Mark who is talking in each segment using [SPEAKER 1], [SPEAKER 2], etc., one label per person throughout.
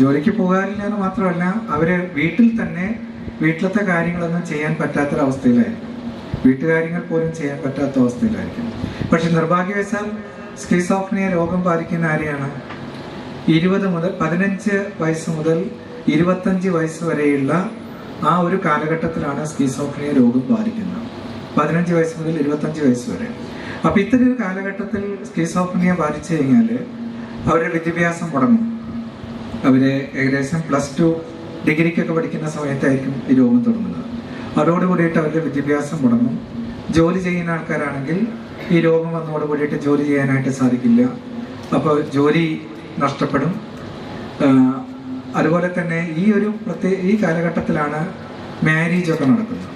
[SPEAKER 1] ജോലിക്ക് പോകാറില്ല എന്ന് മാത്രമല്ല അവർ വീട്ടിൽ തന്നെ വീട്ടിലത്തെ കാര്യങ്ങളൊന്നും ചെയ്യാൻ പറ്റാത്തൊരവസ്ഥയിലായിരിക്കും. വീട്ടുകാര്യങ്ങൾ പോലും ചെയ്യാൻ പറ്റാത്ത അവസ്ഥയിലായിരിക്കും പക്ഷെ നിർഭാഗ്യവശാൽ സ്കിസോഫ്നിയ രോഗം ബാധിക്കുന്ന ആരെയാണ്? ഇരുപത് മുതൽ പതിനഞ്ച് വയസ്സ് മുതൽ ഇരുപത്തഞ്ച് വയസ്സ് വരെയുള്ള ആ ഒരു കാലഘട്ടത്തിലാണ് സ്കീസോഫ്നിയ രോഗം ബാധിക്കുന്നത്. പതിനഞ്ച് വയസ്സ് മുതൽ ഇരുപത്തഞ്ച് വയസ്സ് വരെ. അപ്പൊ ഇത്തരം ഒരു കാലഘട്ടത്തിൽ സ്കീസോഫ്നിയ ബാധിച്ചു കഴിഞ്ഞാൽ അവരുടെ വിദ്യാഭ്യാസം മുടങ്ങും. അവർ ഏകദേശം പ്ലസ് ടു ഡിഗ്രിക്കൊക്കെ പഠിക്കുന്ന സമയത്തായിരിക്കും ഈ രോഗം തുടങ്ങുന്നത്. അതോടുകൂടിയിട്ട് അവരുടെ വിദ്യാഭ്യാസം മുടങ്ങും. ജോലി ചെയ്യുന്ന ആൾക്കാരാണെങ്കിൽ ഈ രോഗം വന്നതോടുകൂടിയിട്ട് ജോലി ചെയ്യാനായിട്ട് സാധിക്കില്ല. അപ്പോൾ ജോലി നഷ്ടപ്പെടും. അതുപോലെ തന്നെ ഈ ഒരു പ്രത്യേക ഈ കാലഘട്ടത്തിലാണ് മാരേജ് ഒക്കെ നടക്കുന്നത്.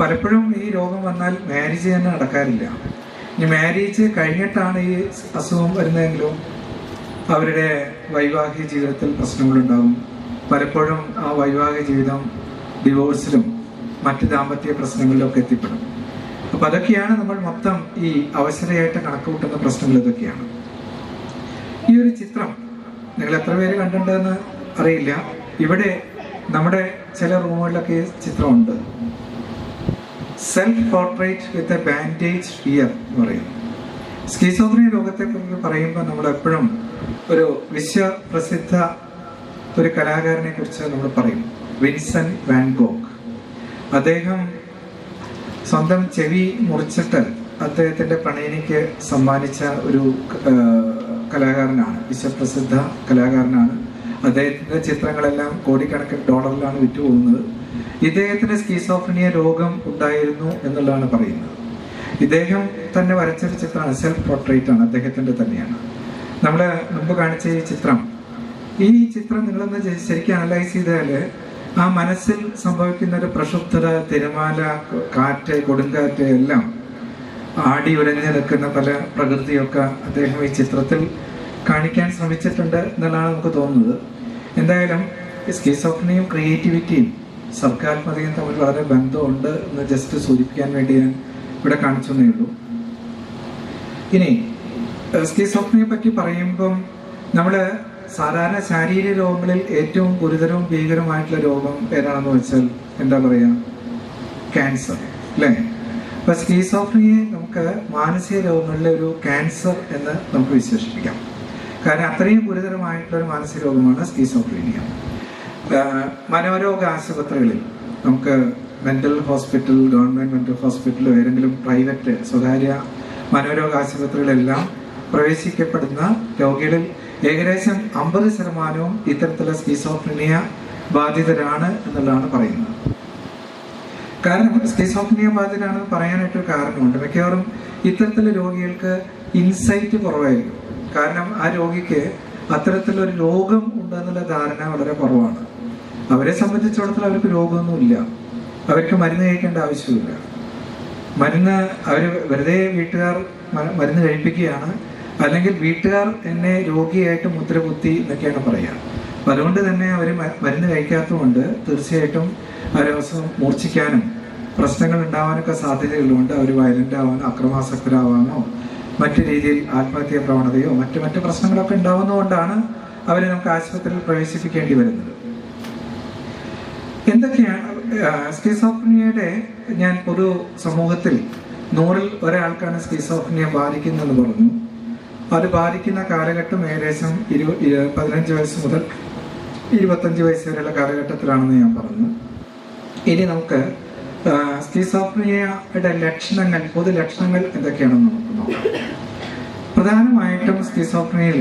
[SPEAKER 1] പലപ്പോഴും ഈ രോഗം വന്നാൽ മാരേജ് തന്നെ നടക്കാറില്ല. ഇനി മാരേജ് കഴിഞ്ഞിട്ടാണ് ഈ അസുഖം വരുന്നതെങ്കിലും അവരുടെ വൈവാഹിക ജീവിതത്തിൽ പ്രശ്നങ്ങളുണ്ടാകും. പലപ്പോഴും ആ വൈവാഹിക ജീവിതം ഡിവോഴ്സിലും മറ്റ് ദാമ്പത്യ പ്രശ്നങ്ങളിലും ഒക്കെ എത്തിപ്പെടും. അപ്പൊ അതൊക്കെയാണ് നമ്മൾ മൊത്തം ഈ അവസരയായിട്ട് കണക്കുകൂട്ടുന്ന പ്രശ്നങ്ങൾ ഇതൊക്കെയാണ്. ഈ ഒരു ചിത്രം നിങ്ങൾ എത്ര പേര് കണ്ടിട്ടുണ്ടെന്ന് അറിയില്ല. ഇവിടെ നമ്മുടെ ചില റൂമുകളിലൊക്കെ ഈ ചിത്രമുണ്ട്. Self portrait with a bandage fear എന്ന് പറയും സ്കീസോഫ്രിയ രോഗത്തെ കുറിച്ച് പറയുമ്പോൾ നമ്മൾ എപ്പോഴും ഒരു വിശ്വപ്രസിദ്ധ ഒരു കലാകാരനെ കുറിച്ച് നമ്മൾ പറയും. വിൻസൻ വാൻഗോക്ക് അദ്ദേഹം സ്വന്തം ചെവി മുറിച്ചിട്ട് അദ്ദേഹത്തിന്റെ പ്രണയിനിക്ക് സമ്മാനിച്ച ഒരു കലാകാരനാണ്. വിശ്വപ്രസിദ്ധ കലാകാരനാണ്. അദ്ദേഹത്തിന്റെ ചിത്രങ്ങളെല്ലാം കോടിക്കണക്കിന് ഡോളറിലാണ് വിറ്റുപോകുന്നത്. ഇദ്ദേഹത്തിന് സ്കീസോഫ്രിയ രോഗം ഉണ്ടായിരുന്നു എന്നുള്ളതാണ് പറയുന്നത്. ഇദ്ദേഹം തന്നെ വരച്ചൊരു ചിത്രമാണ് സെൽഫ് പോർട്രേറ്റ് ആണ് അദ്ദേഹത്തിന്റെ തന്നെയാണ്. നമ്മൾ മുമ്പ് കാണിച്ച ഈ ചിത്രം ഈ ചിത്രം നിങ്ങളൊന്ന് ശരിക്കും അനലൈസ് ചെയ്താൽ ആ മനസ്സിൽ സംഭവിക്കുന്ന ഒരു പ്രക്ഷുബ്ധത തിരമാല കാറ്റ് കൊടുങ്കാറ്റ് എല്ലാം ആടി ഉരഞ്ഞു നിൽക്കുന്ന പല പ്രകൃതിയൊക്കെ അദ്ദേഹം ഈ ചിത്രത്തിൽ കാണിക്കാൻ ശ്രമിച്ചിട്ടുണ്ട് എന്നുള്ളതാണ് നമുക്ക് തോന്നുന്നത്. എന്തായാലും സ്കീസോഫ്നിയും ക്രിയേറ്റിവിറ്റിയും സർഗാത്മകതയും തമ്മിൽ വളരെ ബന്ധമുണ്ട് എന്ന് ജസ്റ്റ് സൂചിപ്പിക്കാൻ വേണ്ടി ഞാൻ ഇവിടെ കാണിച്ചു എന്നേ ഉള്ളൂ. ഇനി സ്കീസോഫ്നിയെ പറ്റി പറയുമ്പം നമ്മൾ സാധാരണ ശാരീരിക രോഗങ്ങളിൽ ഏറ്റവും ഗുരുതരവും ഭീകരമായിട്ടുള്ള രോഗം ഏതാണെന്ന് വെച്ചാൽ എന്താ പറയാ? ക്യാൻസർ അല്ലേ? അപ്പൊ സ്കീസോഫ്നിയെ നമുക്ക് മാനസിക രോഗങ്ങളിലെ ഒരു ക്യാൻസർ എന്ന് നമുക്ക് വിശേഷിപ്പിക്കാം. കാരണം അത്രയും ഗുരുതരമായിട്ടുള്ള ഒരു മാനസിക രോഗമാണ് സ്കീസോഫ്രീനിയ. മനോരോഗ ആശുപത്രികളിൽ നമുക്ക് mental hospital government mental hospital ഏതെങ്കിലും പ്രൈവറ്റ് സ്വകാര്യ മനോരോഗ ആശുപത്രികളെല്ലാം പ്രവേശിക്കപ്പെടുന്ന രോഗികളിൽ ഏകദേശം അമ്പത് ശതമാനവും ഇത്തരത്തിലുള്ള സ്കീസോഫ്രീനിയ ബാധിതരാണ് എന്നുള്ളതാണ് പറയുന്നത്. കാരണം സ്കീസോഫ്രിനിയ ബാധിതരാണെന്ന് പറയാനായിട്ടൊരു കാരണമുണ്ട്. മിക്കവാറും ഇത്തരത്തിലുള്ള രോഗികൾക്ക് ഇൻസൈറ്റ് കുറവായിരിക്കും. കാരണം ആ രോഗിക്ക് അത്തരത്തിലൊരു രോഗം ഉണ്ടെന്നുള്ള ധാരണ വളരെ കുറവാണ്. അവരെ സംബന്ധിച്ചിടത്തോളം അവർക്ക് രോഗമൊന്നുമില്ല. അവർക്ക് മരുന്ന് കഴിക്കേണ്ട ആവശ്യമില്ല. മരുന്ന് അവർ വെറുതെ വീട്ടുകാർ മരുന്ന് കഴിപ്പിക്കുകയാണ്. അല്ലെങ്കിൽ വീട്ടുകാർ എന്നെ രോഗിയായിട്ട് മുദ്ര കുത്തി എന്നൊക്കെയാണ് പറയുക. അപ്പം അതുകൊണ്ട് തന്നെ അവർ മരുന്ന് കഴിക്കാത്തതുകൊണ്ട് തീർച്ചയായിട്ടും അവരെ ദിവസം മൂർച്ഛിക്കാനും പ്രശ്നങ്ങൾ ഉണ്ടാവാനൊക്കെ സാധ്യതകളുണ്ട് അവർ വയലന്റ് ആവാനോ അക്രമാസക്തരാവാനോ മറ്റു രീതിയിൽ ആത്മഹത്യാ പ്രവണതയോ മറ്റു മറ്റു പ്രശ്നങ്ങളൊക്കെ ഉണ്ടാവുന്നതുകൊണ്ടാണ് അവരെ നമുക്ക് ആശുപത്രിയിൽ പ്രവേശിപ്പിക്കേണ്ടി വരുന്നത്. സ്കീസോഫ്നിയയുടെ ഞാൻ പൊതു സമൂഹത്തിൽ നൂറിൽ ഒരാൾക്കാണ് സ്കിസോഫ്നിയ ബാധിക്കുന്നതെന്ന് പറഞ്ഞു. അത് ബാധിക്കുന്ന കാലഘട്ടം ഏകദേശം ഇരു പതിനഞ്ച് വയസ്സ് മുതൽ ഇരുപത്തഞ്ച് വയസ്സ് വരെയുള്ള കാലഘട്ടത്തിലാണെന്ന് ഞാൻ പറഞ്ഞു. ഇനി നമുക്ക് സ്കിസോഫ്നിയയുടെ ലക്ഷണങ്ങൾ പൊതു ലക്ഷണങ്ങൾ എന്തൊക്കെയാണെന്ന് നമുക്ക് നോക്കാം. പ്രധാനമായിട്ടും സ്കിസോഫ്നിയയിൽ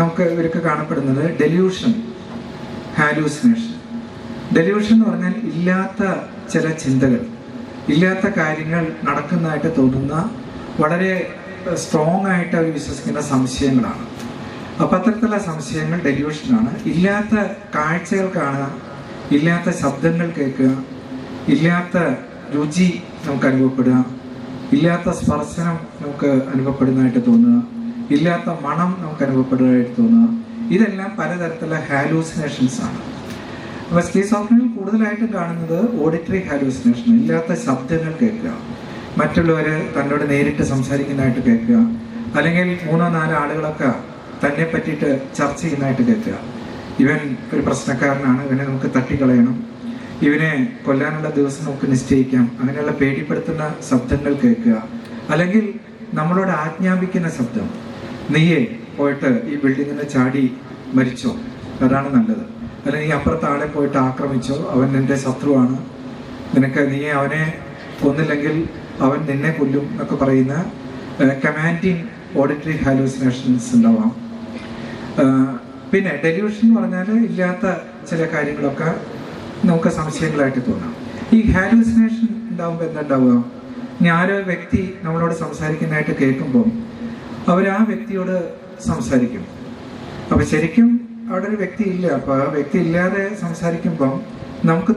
[SPEAKER 1] നമുക്ക് ഇവർക്ക് കാണപ്പെടുന്നത് ഡെല്യൂഷൻ ഹാലൂസിനേഷൻ ഡെല്യൂഷൻ എന്ന് പറഞ്ഞാൽ ഇല്ലാത്ത ചില ചിന്തകൾ ഇല്ലാത്ത കാര്യങ്ങൾ നടക്കുന്നതായിട്ട് തോന്നുന്ന വളരെ സ്ട്രോങ് ആയിട്ട് അവർ വിശ്വസിക്കുന്ന സംശയങ്ങളാണ്. അപ്പം അത്തരത്തിലുള്ള സംശയങ്ങൾ ഡെലിവിഷനാണ് ഇല്ലാത്ത കാഴ്ചകൾ കാണുക ഇല്ലാത്ത ശബ്ദങ്ങൾ കേൾക്കുക ഇല്ലാത്ത രുചി നമുക്ക് അനുഭവപ്പെടുക ഇല്ലാത്ത സ്പർശനം നമുക്ക് അനുഭവപ്പെടുന്നതായിട്ട് തോന്നുക ഇല്ലാത്ത മണം നമുക്ക് അനുഭവപ്പെടുന്നതായിട്ട് തോന്നുക ഇതെല്ലാം പലതരത്തിലുള്ള ഹാലൂസിനേഷൻസ് ആണ്. അപ്പൊ സ്കീസോഫ്രനിൽ കൂടുതലായിട്ടും കാണുന്നത് ഓഡിറ്ററി ഹാലൂസിനേഷൻ ഇല്ലാത്ത ശബ്ദങ്ങൾ കേൾക്കുക. മറ്റുള്ളവര് തന്നോട് നേരിട്ട് സംസാരിക്കുന്നതായിട്ട് കേൾക്കുക. അല്ലെങ്കിൽ മൂന്നോ നാലോ ആളുകളൊക്കെ തന്നെ പറ്റിയിട്ട് ചർച്ച ചെയ്യുന്നതായിട്ട് കേൾക്കുക. ഇവൻ ഒരു പ്രശ്നക്കാരനാണ് ഇവനെ നമുക്ക് തട്ടിക്കളയണം. ഇവനെ കൊല്ലാനുള്ള ദിവസം നമുക്ക് നിശ്ചയിക്കാം. അങ്ങനെയുള്ള പേടിപ്പെടുത്തുന്ന ശബ്ദങ്ങൾ കേൾക്കുക. അല്ലെങ്കിൽ നമ്മളോട് ആജ്ഞാപിക്കുന്ന ശബ്ദം. നീയെ പോയിട്ട് ഈ ബിൽഡിങ്ങിൽ നിന്ന് ചാടി മരിച്ചോ? അതാണ് നല്ലത്. അല്ലെങ്കിൽ അപ്പുറത്ത് ആളെ പോയിട്ട് ആക്രമിച്ചോ? അവൻ നിന്റെ ശത്രുവാണ്. നിനക്ക് നീ അവനെ കൊന്നില്ലെങ്കിൽ അവൻ നിന്നെ കൊല്ലും എന്നൊക്കെ പറയുന്ന കമാൻഡിങ് ഓഡിറ്ററി ഹാലൂസിനേഷൻസ് ഉണ്ടാവാം. പിന്നെ ഡെലിവിഷൻ എന്ന് പറഞ്ഞാൽ ഇല്ലാത്ത ചില കാര്യങ്ങളൊക്കെ നമുക്ക് സംശയങ്ങളായിട്ട് തോന്നാം. ഈ ഹാലൂസിനേഷൻ ഉണ്ടാവുമ്പോൾ എന്താ ഉണ്ടാവുക ആരോ വ്യക്തി നമ്മളോട് സംസാരിക്കുന്നതായിട്ട് കേൾക്കുമ്പോൾ അവർ ആ വ്യക്തിയോട് സംസാരിക്കും. അപ്പോൾ ശരിക്കും അവിടെ ഒരു വ്യക്തി ഇല്ല അപ്പൊ ആ വ്യക്തി ഇല്ലാതെ സംസാരിക്കുമ്പം നമുക്ക്